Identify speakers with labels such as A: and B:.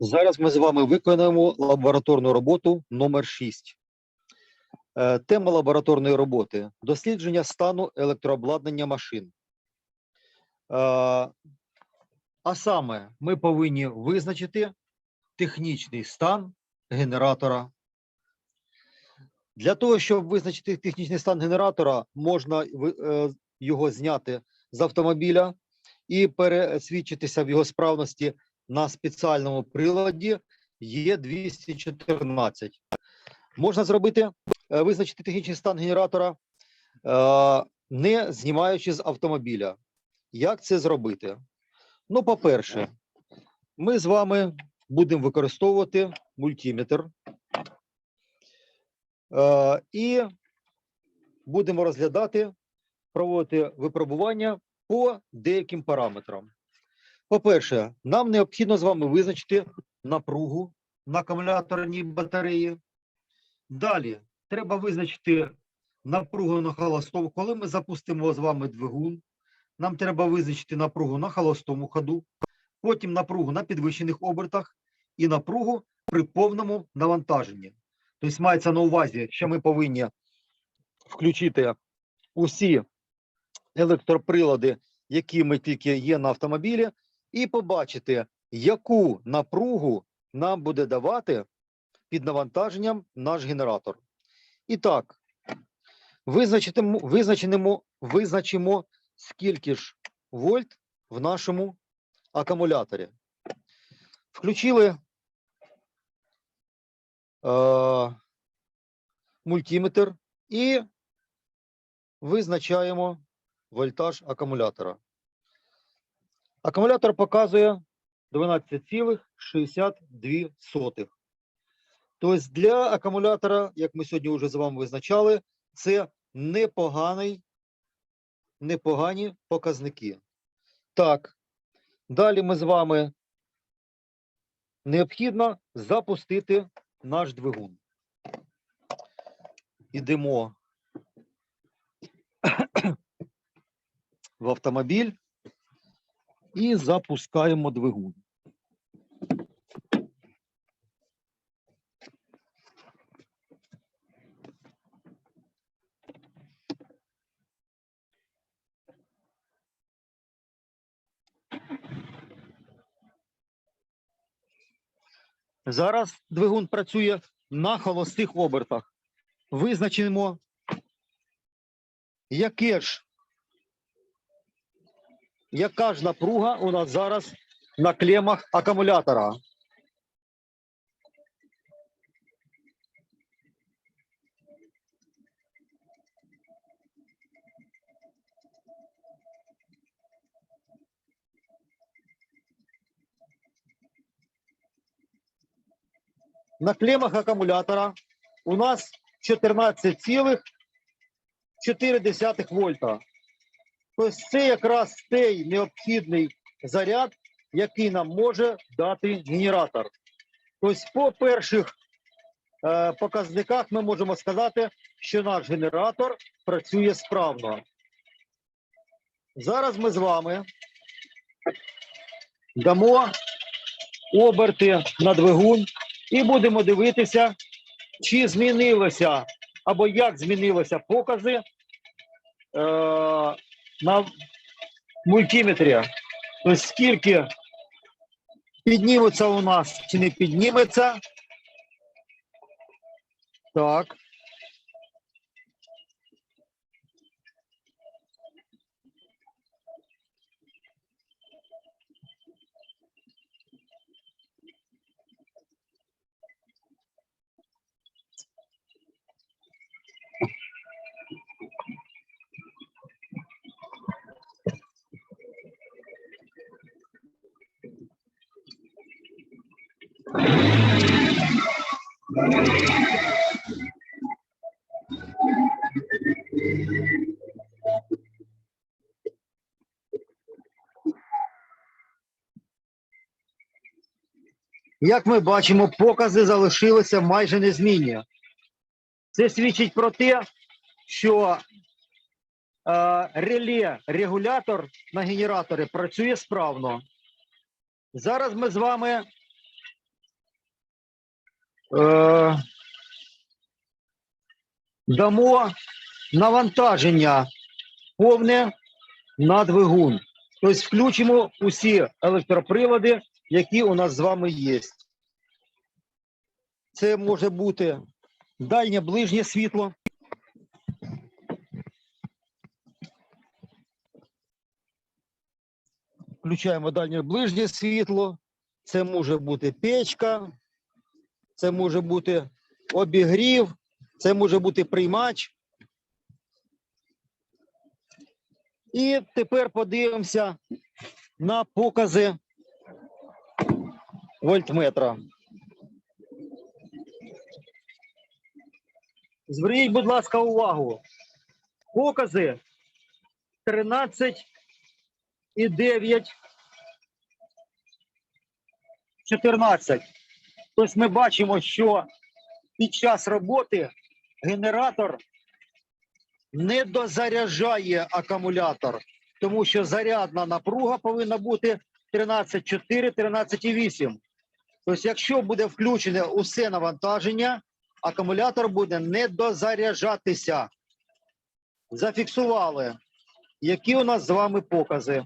A: Зараз ми з вами виконаємо лабораторну роботу номер 6. Е, Тема лабораторної роботи дослідження стану електрообладнання машин. Е, А саме, ми повинні визначити технічний стан генератора. Для того, щоб визначити технічний стан генератора, можна е, його зняти з автомобіля і пересвідчитися в його справності на спеціальному приладі Є214. Можна зробити, е, визначити технічний стан генератора, е, не знімаючи з автомобіля. Як це зробити? Ну, по-перше, ми з вами будемо використовувати мультиметр е, і будемо розглядати, проводити випробування по деяким параметрам. По-перше, нам необхідно з вами визначити напругу на акумуляторній батареї. Далі треба визначити напругу на холостому. Коли ми запустимо з вами двигун, нам треба визначити напругу на холостому ходу, потім напругу на підвищених обертах і напругу при повному навантаженні. Тобто мається на увазі, що ми повинні включити усі електроприлади, які ми тільки є на автомобілі, і побачити, яку напругу нам буде давати під навантаженням наш генератор. І так, визначимо, визначимо, скільки ж вольт в нашому акумуляторі. Включили е, мультиметр і визначаємо вольтаж акумулятора. Акумулятор показує 12,62. Тобто для акумулятора, як ми сьогодні вже з вами визначали, це непоганий, непогані показники. Так, далі ми з вами необхідно запустити наш двигун. Ідемо в автомобіль і запускаємо двигун. Зараз двигун працює на холостих обертах. Визначимо, яке ж яка ж напруга у нас зараз на клемах акумулятора? На клемах акумулятора у нас 14,4 вольта. Тобто це якраз той необхідний заряд, який нам може дати генератор. Тобто, по перших е, показниках ми можемо сказати, що наш генератор працює справно. Зараз ми з вами дамо оберти на двигун і будемо дивитися, чи змінилося або як змінилися покази е, на мультиметрі. Тобто скільки підніметься у нас чи не підніметься. Так. Як ми бачимо, покази залишилися майже незмінні. Це свідчить про те, що е, реле, регулятор на генераторі працює справно. Зараз ми з вами е, дамо навантаження повне на двигун. Тобто включимо усі електроприлади, які у нас з вами є. Це може бути дальнє ближнє світло. Включаємо дальнє ближнє світло. Це може бути печка, це може бути обігрів, це може бути приймач. І тепер подивимося на покази вольтметра. Зверніть, будь ласка, увагу. Покази 13 і 9, 14. Тобто ми бачимо, що під час роботи генератор не дозаряджає акумулятор, тому що зарядна напруга повинна бути 13,4, 13,8. Тобто, якщо буде включене усе навантаження, акумулятор буде не дозаряджатися. Зафіксували, які у нас з вами покази.